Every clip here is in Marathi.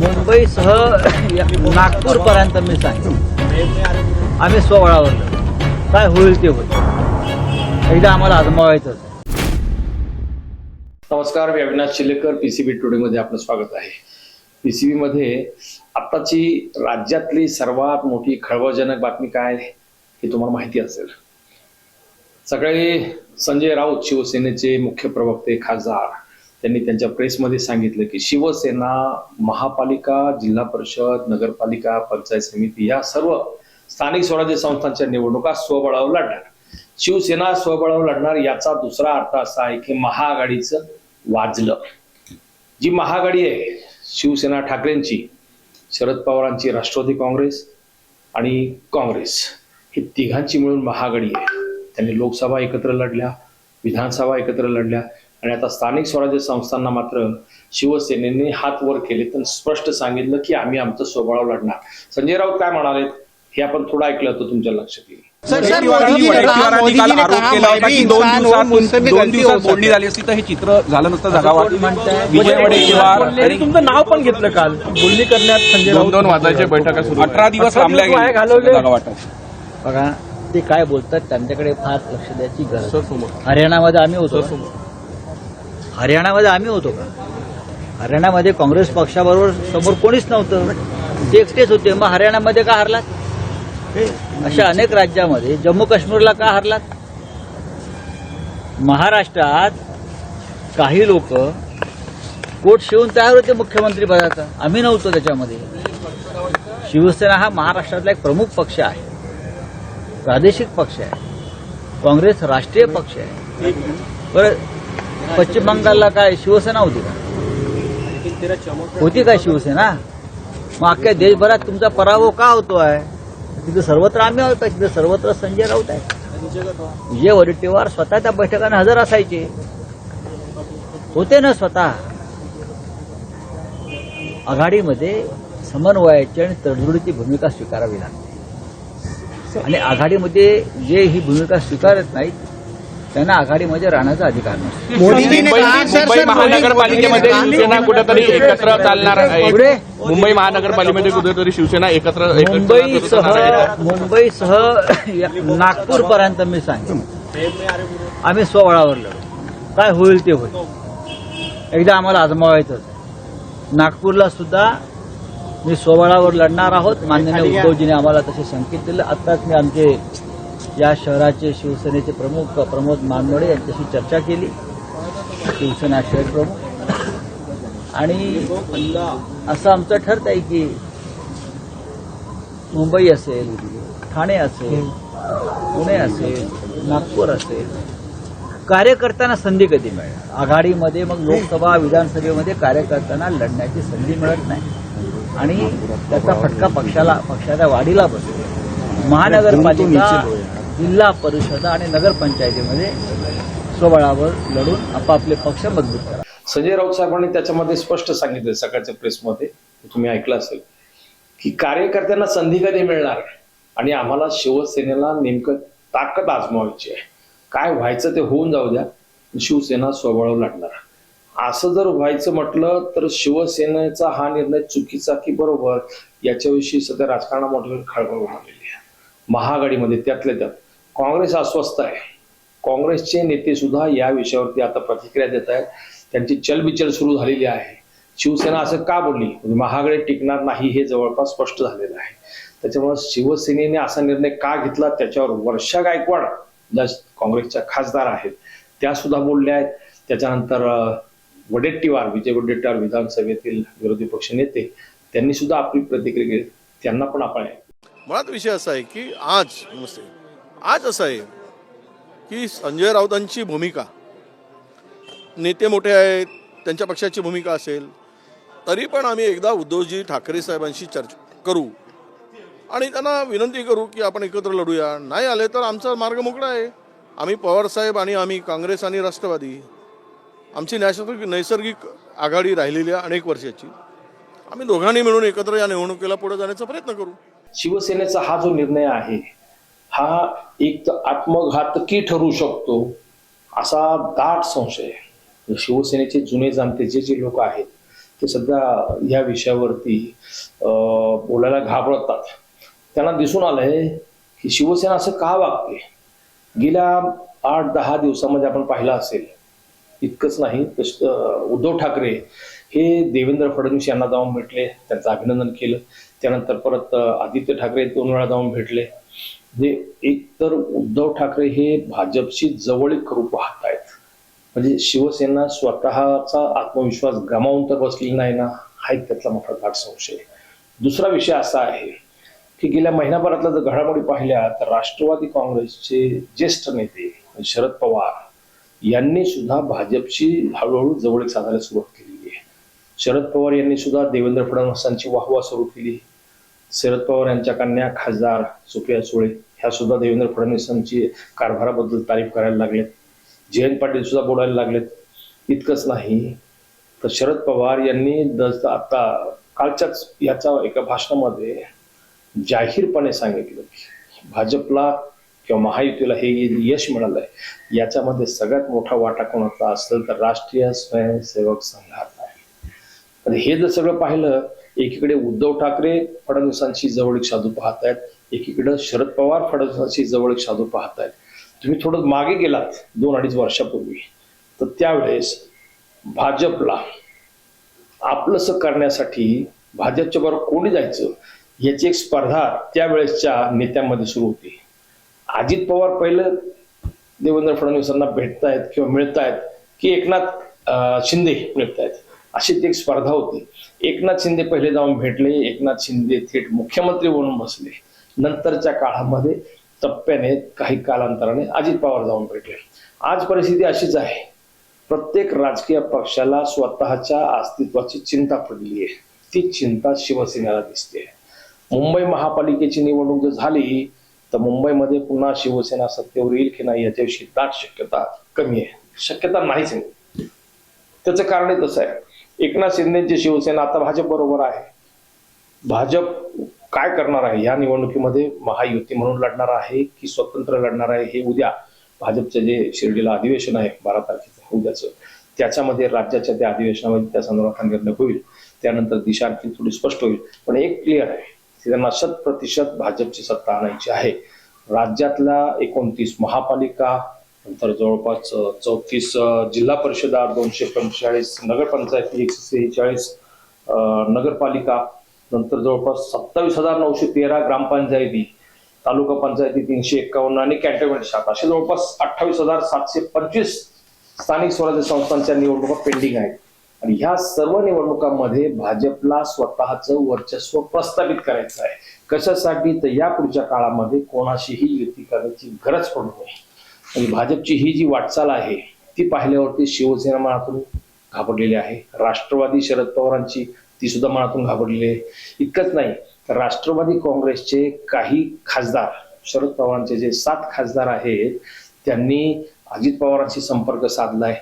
मुंबईसह नागपूर पर्यंत मी सांगतो आम्ही स्वबळावर काय होईल ते होईल. एकदा आम्हाला आजमावायचं नमस्कार मी अविनाश शिलेकर पीसीबी टुडेमध्ये आपलं स्वागत आहे. पीसीबी मध्ये आत्ताची राज्यातली सर्वात मोठी खळबळजनक बातमी काय हे तुम्हाला माहिती असेल. सकाळी संजय राऊत शिवसेनेचे मुख्य प्रवक्ते खासदार त्यांनी त्यांच्या प्रेसमध्ये सांगितलं की शिवसेना महापालिका जिल्हा परिषद नगरपालिका पंचायत समिती या सर्व स्थानिक स्वराज्य संस्थांच्या निवडणुका स्वबळावर लढणार. शिवसेना स्वबळावर लढणार याचा दुसरा अर्थ असा आहे की महाआघाडीचं वाजलं. जी महाआघाडी आहे शिवसेना ठाकरेंची शरद पवारांची राष्ट्रवादी काँग्रेस आणि काँग्रेस ही तिघांची मिळून महाआघाडी आहे. त्यांनी लोकसभा एकत्र लढल्या विधानसभा एकत्र लढल्या. आणि आता स्थानिक स्वराज्य संस्थांना मात्र शिवसेनेने हात वर केले तर स्पष्ट सांगितलं की आम्ही आमचं स्वबळावर लढणार. संजय राऊत काय म्हणाले हे आपण थोडं ऐकलं तर तुमच्या लक्षात येईल. होता बोलणी झाली असती तर हे चित्र झालं नसतं विजय वडेट्टीवार तुमचं नाव पण घेतलं काल. बोलणी करण्यात संजय दोन राऊत दोन वाजायच्या बैठका सुरू अठरा दिवस घालवले. वाटप. बघा ते काय बोलतात त्यांच्याकडे फार लक्ष द्यायची गरज. आहे. हरियाणामध्ये आम्ही होतो? हरियाणामध्ये आम्ही होतो का? हरियाणामध्ये काँग्रेस पक्षाबरोबर समोर कोणीच नव्हतं. ते एकटेच होते. मग हरियाणामध्ये का हरलात? अशा अनेक राज्यामध्ये. जम्मू काश्मीरला का हरलात? महाराष्ट्रात काही लोक कोट शिवून तयार होते मुख्यमंत्री पदाचा. आम्ही नव्हतो त्याच्यामध्ये. शिवसेना हा महाराष्ट्रातला एक प्रमुख पक्ष आहे. प्रादेशिक पक्ष आहे. काँग्रेस राष्ट्रीय पक्ष आहे. बरं पश्चिम बंगालला काय शिवसेना होती का? होती काय शिवसेना? मग अख्ख्या देशभरात तुमचा पराभव का होतो आहे तिथे सर्वत्र आम्ही आहोत तिथे सर्वत्र संजय राऊत आहे विजय वडेट्टीवार स्वतः त्या बैठकांना हजर असायचे. होते ना स्वतः. आघाडीमध्ये समन्वयाची आणि तडजोडीची भूमिका स्वीकारावी लागते. आणि आघाडीमध्ये जे ही भूमिका स्वीकारत नाहीत त्यांना आघाडीमध्ये राहण्याचा अधिकार नसतो. मोदी जी ने मुंबई महानगरपालिकेमध्ये शिवसेना कुठेतरी एकत्र चालणार आहे? मुंबई महानगरपालिकेमध्ये कुठेतरी शिवसेना एकत्र एकत्र मुंबईसह. मुंबईसह नागपूर पर्यंत मी सांगतो. आम्ही स्वबळावर लढू काय होईल ते होईल. एकदा आम्हाला आजमावायचं नागपूरला सुद्धा मी स्वबळावर लढणार आहोत. माननीय उद्धवजीने आम्हाला तसे संकेत दिले. आत्ताच मी आमचे या शहराचे शिवसेनेचे प्रमुख प्रमोद मानवडे यांच्याशी चर्चा केली. शिवसेना शहर प्रमुख. आणि असं आमचं ठरत आहे की मुंबई असेल ठाणे असेल पुणे असेल नागपूर असेल कार्यकर्त्यांना संधी कधी मिळेल आघाडीमध्ये मग लोकसभा विधानसभेमध्ये कार्यकर्त्यांना लढण्याची संधी मिळत नाही. आणि त्याचा फटका पक्षाला पक्षाच्या वाढीला बसतो. महानगरपालिका जिल्हा परिषद आणि नगरपंचायतीमध्ये स्वबळावर लढून आपापले पक्ष मजबूत करा. संजय राऊत साहेबांनी त्याच्यामध्ये स्पष्ट सांगितलं सकाळच्या प्रेसमध्ये तुम्ही ऐकलं असेल की कार्यकर्त्यांना संधी कधी मिळणार आणि आम्हाला शिवसेनेला नेमकं ताकद आजमावायची आहे. काय व्हायचं ते होऊन जाऊ द्या. शिवसेना स्वबळावर लढणार. असं जर व्हायचं म्हटलं तर शिवसेनेचा हा निर्णय चुकीचा की बरोबर याच्याविषयी सध्या राजकारणामध्ये खळबळ उडालेली आहे. महाआघाडीमध्ये त्यातल्या त्यात काँग्रेस अस्वस्थ आहे. काँग्रेसचे नेते सुद्धा या विषयावरती आता प्रतिक्रिया देत आहेत. त्यांची चलबिचल सुरू झालेली आहे. शिवसेना असं का बोलली? म्हणजे महागडे टिकणार नाही हे जवळपास स्पष्ट झालेलं आहे. त्याच्यामुळे शिवसेनेने असा निर्णय का घेतला? त्याच्यावर वर्षा गायकवाड ज्या काँग्रेसच्या खासदार आहेत त्या सुद्धा बोलल्या आहेत. त्याच्यानंतर वडेट्टीवार विजय वडेट्टीवार विधानसभेतील विरोधी पक्ष नेते त्यांनी सुद्धा आपली प्रतिक्रिया त्यांना पण आपण मुळात विषय असा आहे की आज आज असं आहे की संजय राऊतांची भूमिका नेते मोठे आहेत त्यांच्या पक्षाची भूमिका असेल तरी पण आम्ही एकदा उद्धवजी ठाकरे साहेबांशी चर्चा करू आणि त्यांना विनंती करू की आपण एकत्र लढूया. नाही आले तर आमचा मार्ग मोकळा आहे. आम्ही पवारसाहेब आणि आम्ही काँग्रेस आणि राष्ट्रवादी आमची नैसर्गिक नैसर्गिक आघाडी राहिलेली आहे अनेक वर्षाची. आम्ही दोघांनी मिळून एकत्र या निवडणुकीला पुढे जाण्याचा प्रयत्न करू. शिवसेनेचा हा जो निर्णय आहे हा एक तर आत्मघातकी ठरू शकतो असा दाट संशय आहे. शिवसेनेचे जुने जाणते जे जे लोक आहेत ते सध्या या विषयावरती बोलायला घाबरतात. त्यांना दिसून आलंय की शिवसेना असं का वागते? गेल्या आठ दहा दिवसामध्ये आपण पाहिलं असेल इतकंच नाही उद्धव ठाकरे हे देवेंद्र फडणवीस यांना जाऊन भेटले त्यांचं अभिनंदन केलं. त्यानंतर परत आदित्य ठाकरे दोन वेळा जाऊन भेटले. म्हणजे एक तर उद्धव ठाकरे हे भाजपशी जवळीक करू पाहत आहेत म्हणजे शिवसेना स्वतःचा आत्मविश्वास गमावून तर बसलेली नाही ना हा एक त्यातला मोठा दाट संशय दुसरा विषय असा आहे की गेल्या महिनाभरातल्या जर घडामोडी पाहिल्या तर राष्ट्रवादी काँग्रेसचे ज्येष्ठ नेते म्हणजे शरद पवार यांनी सुद्धा भाजपशी हळूहळू जवळीक साधायला सुरुवात केलेली आहे. शरद पवार यांनी सुद्धा देवेंद्र फडणवीसांची वाहवा सुरू केली. शरद पवार यांच्या कन्या खासदार सुप्रिया सुळे ह्या सुद्धा देवेंद्र फडणवीसांची कारभाराबद्दल तारीफ करायला लागलेत. जयंत पाटील सुद्धा बोलायला लागलेत. इतकंच नाही. तर शरद पवार यांनी दस आता कालच्याच याच्या एका भाषणामध्ये जाहीरपणे सांगितलं की भाजपला किंवा महायुतीला हे यश मिळालंय. याच्यामध्ये सगळ्यात मोठा वाटा कोणाचा असेल तर राष्ट्रीय स्वयंसेवक संघाचा आहे. हे जर सगळं पाहिलं एकीकडे उद्धव ठाकरे फडणवीसांशी जवळीक साधू पाहत आहेत एकीकडे शरद पवार फडणवीसांशी जवळीक साधू पाहत आहेत तुम्ही थोडं मागे गेलात दोन अडीच वर्षापूर्वी. तर त्यावेळेस भाजपला आपलंसं करण्यासाठी भाजपच्या बरोबर कोणी जायचं याची एक स्पर्धा त्यावेळेसच्या नेत्यांमध्ये सुरू होती. अजित पवार पहिलं देवेंद्र फडणवीसांना भेटतायत किंवा मिळतायत की एकनाथ शिंदे मिळतायत. अशी ती एक स्पर्धा होती. एकनाथ शिंदे पहिले जाऊन भेटले. एकनाथ शिंदे थेट मुख्यमंत्री म्हणून बसले. नंतरच्या काळामध्ये टप्प्याने काही कालांतराने अजित पवार जाऊन भेटले. आज परिस्थिती अशीच आहे. प्रत्येक राजकीय पक्षाला स्वतःच्या अस्तित्वाची चिंता पडली आहे. ती चिंता शिवसेनेला दिसते. मुंबई महापालिकेची निवडणूक जर झाली तर मुंबईमध्ये पुन्हा शिवसेना सत्तेवर येईल की नाही याच्याविषयी दाट शक्यता कमी आहे. शक्यता नाहीच आहे. त्याचं कारण तसं आहे. एकनाथ शिंदेची शिवसेना आता भाजप बरोबर आहे. भाजप काय करणार आहे? या निवडणुकीमध्ये महायुती म्हणून लढणार आहे की स्वतंत्र लढणार आहे? हे उद्या भाजपचं जे शिर्डीला अधिवेशन आहे बारा तारखेचं उद्याचं त्याच्यामध्ये राज्याच्या त्या अधिवेशनामध्ये त्या संदर्भात निर्णय होईल. त्यानंतर दिशा आणखी थोडी स्पष्ट होईल. पण एक क्लिअर आहे त्यांना शत प्रतिशत भाजपची सत्ता आणायची आहे. राज्यातल्या एकोणतीस महापालिका नंतर जवळपास चौतीस जिल्हा परिषदा दोनशे पंचेचाळीस नगरपंचायती एकशे सेहेचाळीस नगरपालिका. नंतर जवळपास सत्तावीस हजार नऊशे तेरा ग्रामपंचायती तालुका पंचायती तीनशे एक्कावन्न आणि कॅन्टोन्मेंट शाखा. असे जवळपास अठ्ठावीस हजार सातशे पंचवीस स्थानिक स्वराज्य संस्थांच्या निवडणुका पेंडिंग आहेत. आणि ह्या सर्व निवडणुकांमध्ये भाजपला स्वतःचं वर्चस्व प्रस्थापित करायचं आहे. कशासाठी? तर या पुढच्या काळामध्ये कोणाशीही युती करण्याची गरज पडू नये. आणि भाजपची ही जी वाटचाल आहे ती पाहिल्यावरती शिवसेना मनातून घाबरलेली आहे. राष्ट्रवादी शरद पवारांची ती सुद्धा मनातून घाबरलेली आहे. इतकंच नाही तर राष्ट्रवादी काँग्रेसचे काही खासदार शरद पवारांचे जे सात खासदार आहेत त्यांनी अजित पवारांशी संपर्क साधलाय.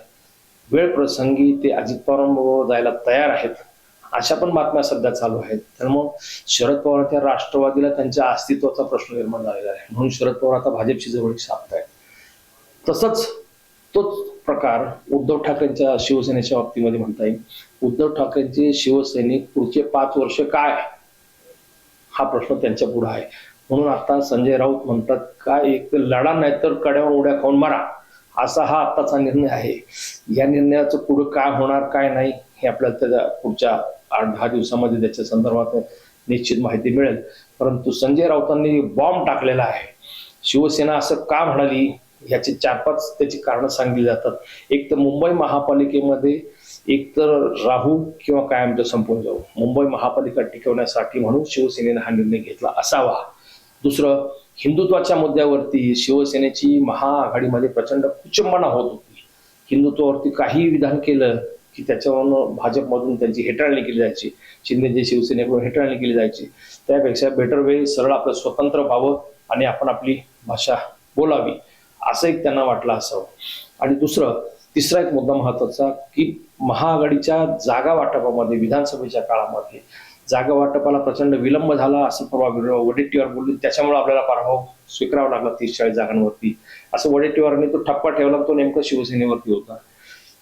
वेळ प्रसंगी ते अजित पवारांबरोबर जायला तयार आहेत. अशा पण बातम्या सध्या चालू आहेत. तर मग शरद पवार त्या राष्ट्रवादीला त्यांच्या अस्तित्वाचा प्रश्न निर्माण झालेला आहे. म्हणून शरद पवार आता भाजपची जवळीक साधत आहेत तसंच तोच प्रकार उद्धव ठाकरेंच्या शिवसेनेच्या बाबतीमध्ये म्हणता येईल. उद्धव ठाकरेंचे शिवसैनिक पुढचे पाच वर्ष काय? हा प्रश्न त्यांच्या पुढे आहे. म्हणून आता संजय राऊत म्हणतात काय एक तर लढा नाही तर कड्यावर उड्या खाऊन मारा. असा हा आत्ताचा निर्णय आहे. या निर्णयाचं पुढे काय होणार काय नाही हे आपल्याला त्याच्या पुढच्या आठ दहा दिवसामध्ये त्याच्या संदर्भात निश्चित माहिती मिळेल. परंतु संजय राऊतांनी बॉम्ब टाकलेला आहे. शिवसेना असं का म्हणाली? ह्याचे चार पाच त्याची कारणं सांगितली जातात. एक तर मुंबई महापालिकेमध्ये एक तर राहू किंवा कायमचं संपून जाऊ. मुंबई महापालिका टिकवण्यासाठी म्हणून शिवसेनेने हा निर्णय घेतला असावा. दुसरं हिंदुत्वाच्या मुद्द्यावरती शिवसेनेची महाआघाडीमध्ये प्रचंड कुचंबना होत होती. हिंदुत्वावरती काही विधान केलं की त्याच्यावरून भाजपमधून त्यांची हेटाळणी केली जायची. शिंदेची शिवसेनेकडून हेटाळणी केली जायची. त्यापेक्षा बेटर वे सरळ आपलं स्वतंत्र व्हावं आणि आपण आपली भाषा बोलावी. असं एक त्यांना वाटलं असावं. आणि दुसरं तिसरा एक मुद्दा महत्त्वाचा की महाआघाडीच्या जागा वाटपामध्ये विधानसभेच्या काळामध्ये जागा वाटपाला प्रचंड विलंब झाला असं परवा वडेट्टीवार बोलले. त्याच्यामुळे आपल्याला पराभव स्वीकारावा लागला तीस चाळीस जागांवरती. असं वडेट्टीवारांनी तो ठप्पा ठेवला तो नेमका शिवसेनेवरती होता.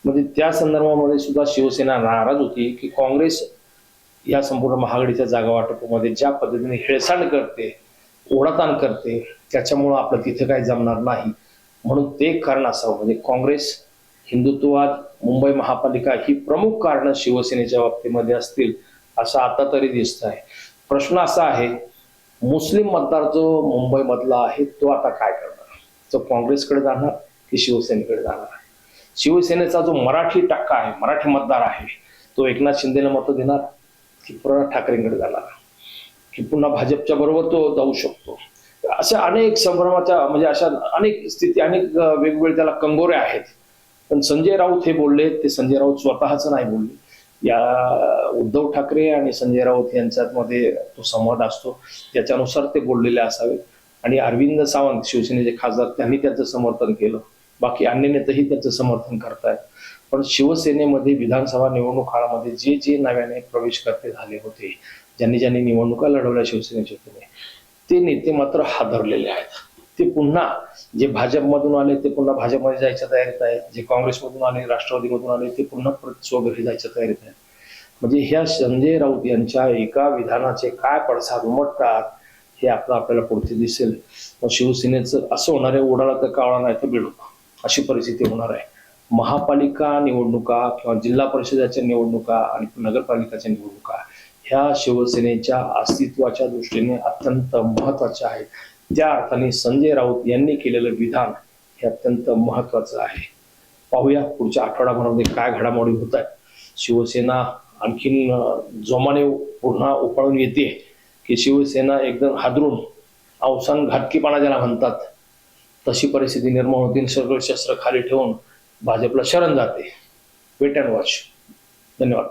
म्हणजे त्या संदर्भामध्ये सुद्धा शिवसेना नाराज होती की काँग्रेस या संपूर्ण महागडीच्या जागा वाटपामध्ये ज्या पद्धतीने हेळसांड करते ओढाताण करते त्याच्यामुळं आपलं तिथं काही जमणार नाही. म्हणून ते एक कारण असावं. म्हणजे काँग्रेस हिंदुत्ववाद मुंबई महापालिका ही प्रमुख कारणं शिवसेनेच्या बाबतीमध्ये असतील असं आता तरी दिसत आहे प्रश्न असा आहे मुस्लिम मतदार जो मुंबईमधला आहे तो आता काय करणार? तो काँग्रेसकडे जाणार की शिवसेनेकडे जाणार? शिवसेनेचा जो मराठी टक्का आहे मराठी मतदार आहे तो एकनाथ शिंदेला मतं देणार की पुन्हा ठाकरेंकडे जाणार? की पुन्हा भाजपच्या बरोबर तो जाऊ शकतो? अशा अनेक संभ्रमाच्या म्हणजे अशा अनेक स्थिती अनेक वेगवेगळे त्याला कंगोरे आहेत. पण संजय राऊत हे बोलले ते संजय राऊत स्वतःच नाही बोलले. या उद्धव ठाकरे आणि संजय राऊत यांच्यात मध्ये तो संवाद असतो. त्याच्यानुसार ते बोललेले असावे आणि अरविंद सावंत शिवसेनेचे खासदार त्यांनी त्याचं समर्थन केलं. बाकी अन्य नेतेही त्याचं समर्थन करतायत. पण शिवसेनेमध्ये विधानसभा निवडणूक काळामध्ये जे जे नव्याने प्रवेश करते झाले होते ज्यांनी ज्यांनी निवडणुका लढवल्या शिवसेनेच्या ते नेते मात्र हादरलेले आहेत. ते पुन्हा जे भाजपमधून आले ते पुन्हा भाजपमध्ये जायच्या तयारीत आहेत. जे काँग्रेसमधून आले राष्ट्रवादीमधून आले ते पुन्हा परत स्वघरी जायच्या तयारीत आहेत. म्हणजे ह्या संजय राऊत यांच्या एका विधानाचे काय पडसाद उमटतात हे आपलं आपल्याला पुढचे दिसेल. मग शिवसेनेचं असं होणार आहे उडाला तर कावळा नाही तर बिडू अशी परिस्थिती होणार आहे. महापालिका निवडणुका किंवा जिल्हा परिषदेच्या निवडणुका आणि नगरपालिकाच्या निवडणुका ह्या शिवसेनेच्या अस्तित्वाच्या दृष्टीने अत्यंत महत्त्वाच्या आहेत त्या अर्थाने संजय राऊत यांनी केलेलं विधान हे अत्यंत महत्वाचं आहे. पाहूया पुढच्या आठवडाभरामध्ये काय घडामोडी होत आहेत. शिवसेना आणखीन जोमाने पुन्हा उपाळून येते की शिवसेना एकदम हादरून अवसान घाटकीपणा ज्याला म्हणतात तशी परिस्थिती निर्माण होतील सगळं शस्त्र खाली ठेवून भाजपला शरण जाते. वेट अँड वॉच धन्यवाद.